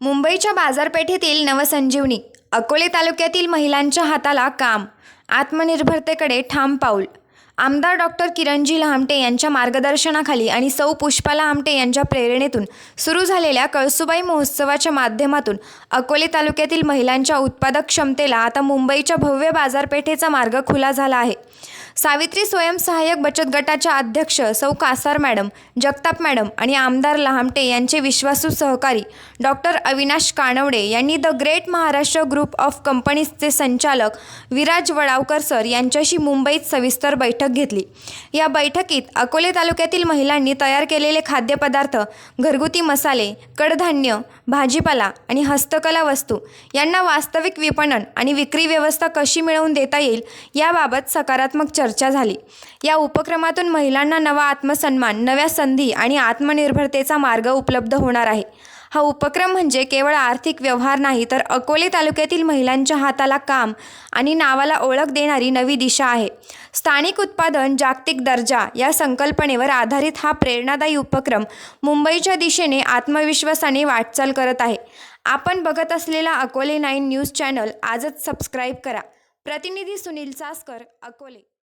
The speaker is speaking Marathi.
मुंबईच्या बाजारपेठेतील नवसंजीवनी अकोले तालुक्यातील महिलांच्या हाताला काम आत्मनिर्भरतेकडे ठाम पाऊल. आमदार डॉक्टर किरणजी लहामटे यांच्या मार्गदर्शनाखाली आणि सौ पुष्पा लहामटे यांच्या प्रेरणेतून सुरू झालेल्या कळसुबाई महोत्सवाच्या माध्यमातून अकोले तालुक्यातील महिलांच्या उत्पादक क्षमतेला आता मुंबईच्या भव्य बाजारपेठेचा मार्ग खुला झाला आहे. सावित्री स्वयंसहाय्यक बचत गटाच्या अध्यक्ष सौ कासार मॅडम जगताप मॅडम आणि आमदार लहामटे यांचे विश्वासू सहकारी डॉक्टर अविनाश कानवडे यांनी the great Maharashtra group of कंपनीजचे संचालक विराज वडावकर सर यांच्याशी मुंबईत सविस्तर बैठक घेतली. या बैठकीत अकोले तालुक्यातील महिलांनी तयार केलेले खाद्यपदार्थ घरगुती मसाले कडधान्य भाजीपाला आणि हस्तकला वस्तू यांना वास्तविक विपणन आणि विक्री व्यवस्था कशी मिळवून देता येईल याबाबत सकारात्मक चर्चा झाली. या उपक्रमातून महिलांना नवा आत्मसन्मान नव्या संधी आणि आत्मनिर्भरतेचा मार्ग उपलब्ध होणार आहे. हा उपक्रम म्हणजे केवळ आर्थिक व्यवहार नाही तर अकोले तालुक्यातील महिलांच्या हाताला काम आणि नावाला ओळख देणारी नवी दिशा आहे. स्थानिक उत्पादन जागतिक दर्जा या संकल्पनेवर आधारित हा प्रेरणादायी उपक्रम मुंबईच्या दिशेने आत्मविश्वासाने वाटचाल करत आहे. आपण बघत असलेला अकोले नाईन न्यूज चॅनल आजच सबस्क्राईब करा. प्रतिनिधी सुनील चासकर अकोले.